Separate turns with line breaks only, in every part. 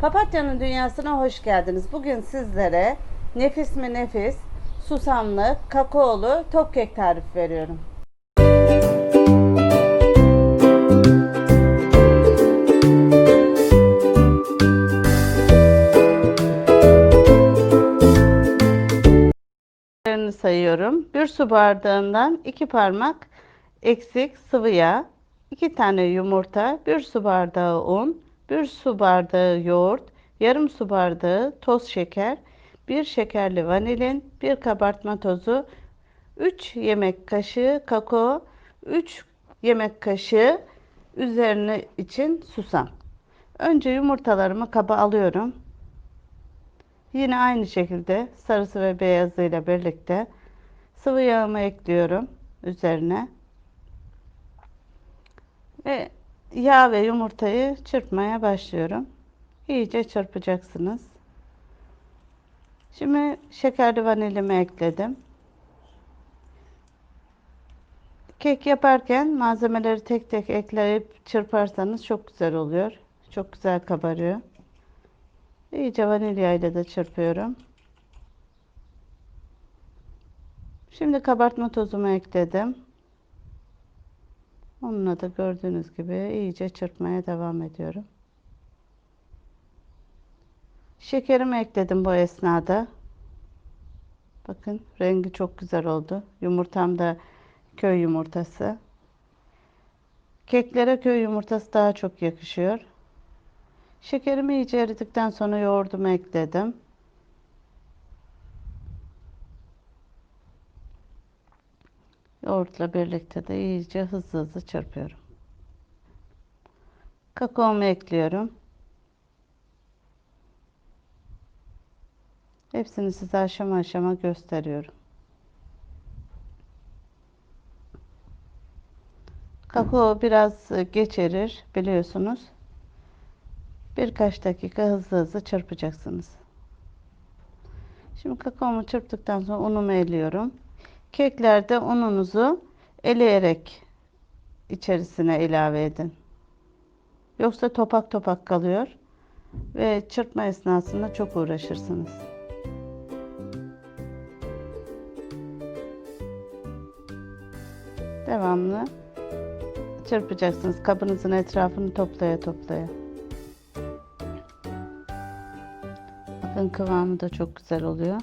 Papatya'nın dünyasına hoş geldiniz. Bugün sizlere nefis mi nefis, susamlı, kakaolu top kek tarifi veriyorum. Sayıyorum. Bir su bardağından iki parmak eksik sıvı yağ, iki tane yumurta, bir su bardağı un, bir su bardağı yoğurt, yarım su bardağı toz şeker, bir şekerli vanilin, bir kabartma tozu, 3 yemek kaşığı kakao, 3 yemek kaşığı üzerine için susam. Önce yumurtalarımı kaba alıyorum. Yine aynı şekilde sarısı ve beyazıyla birlikte sıvı yağımı ekliyorum üzerine. Ve yağ ve yumurtayı çırpmaya başlıyorum. İyice çırpacaksınız. Şimdi şekerli vanilimi ekledim. Kek yaparken malzemeleri tek tek ekleyip çırparsanız çok güzel oluyor. Çok güzel kabarıyor. İyice vanilya ile de çırpıyorum. Şimdi kabartma tozumu ekledim. Onunla da gördüğünüz gibi iyice çırpmaya devam ediyorum. Şekerimi ekledim bu esnada. Bakın rengi çok güzel oldu. Yumurtam da köy yumurtası. Keklere köy yumurtası daha çok yakışıyor. Şekerimi iyice eridikten sonra yoğurdumu ekledim. Yoğurtla birlikte de iyice hızlı hızlı çırpıyorum. Kakaomu ekliyorum. Hepsini size aşama aşama gösteriyorum. Kakao biraz geç erir biliyorsunuz. Birkaç dakika hızlı hızlı çırpacaksınız. Şimdi kakaomu çırptıktan sonra unumu eliyorum. Keklerde ununuzu eleyerek içerisine ilave edin. Yoksa topak topak kalıyor ve çırpma esnasında çok uğraşırsınız. Devamlı çırpacaksınız. Kabınızın etrafını toplaya toplaya. Bakın kıvamı da çok güzel oluyor.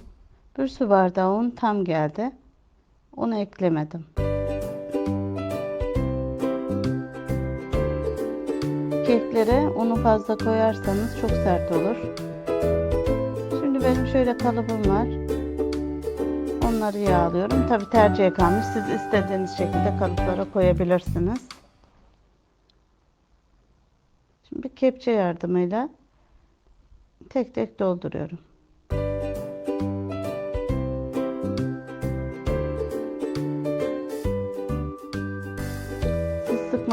Bir su bardağı un tam geldi. Onu eklemedim. Keklere unu fazla koyarsanız çok sert olur. Şimdi benim şöyle kalıbım var. Onları yağlıyorum. Tabi tercihe kalmış. Siz istediğiniz şekilde kalıplara koyabilirsiniz. Şimdi kepçe yardımıyla tek tek dolduruyorum.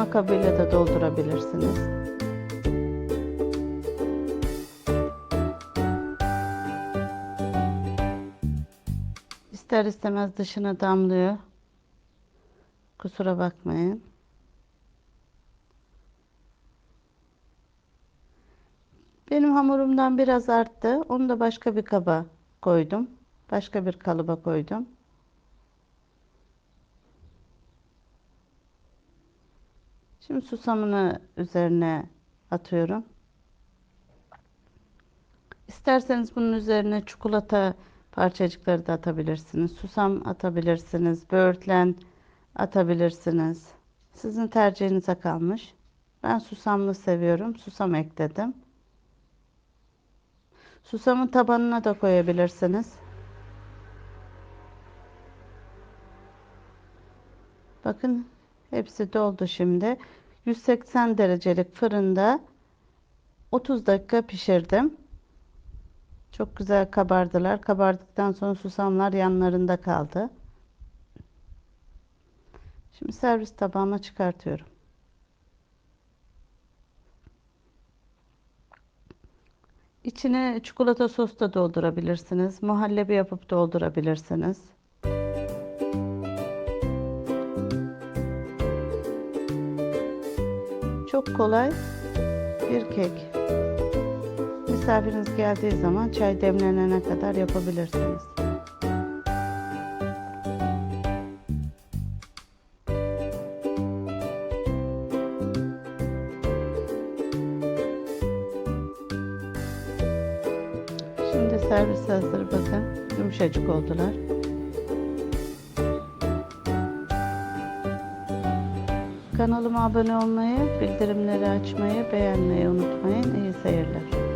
Siz sıkma kabıyla da doldurabilirsiniz. İster istemez dışına damlıyor. Kusura bakmayın. Benim hamurumdan biraz arttı. Onu da başka bir kaba koydum. Başka bir kalıba koydum. Şimdi susamını üzerine atıyorum. İsterseniz bunun üzerine çikolata parçacıkları da atabilirsiniz. Susam atabilirsiniz. Böğürtlen atabilirsiniz. Sizin tercihinize kalmış. Ben susamlı seviyorum. Susam ekledim. Susamın tabanına da koyabilirsiniz. Bakın hepsi doldu şimdi. 180 derecelik fırında 30 dakika pişirdim. Çok güzel kabardılar. Kabardıktan sonra susamlar yanlarında kaldı. Şimdi servis tabağıma çıkartıyorum. İçine çikolata sos da doldurabilirsiniz. Muhallebi yapıp doldurabilirsiniz. Çok kolay bir kek. Misafiriniz geldiği zaman çay demlenene kadar yapabilirsiniz. Şimdi servis hazır bakın. Yumuşacık oldular. Kanalıma abone olmayı, bildirimleri açmayı, beğenmeyi unutmayın. İyi seyirler.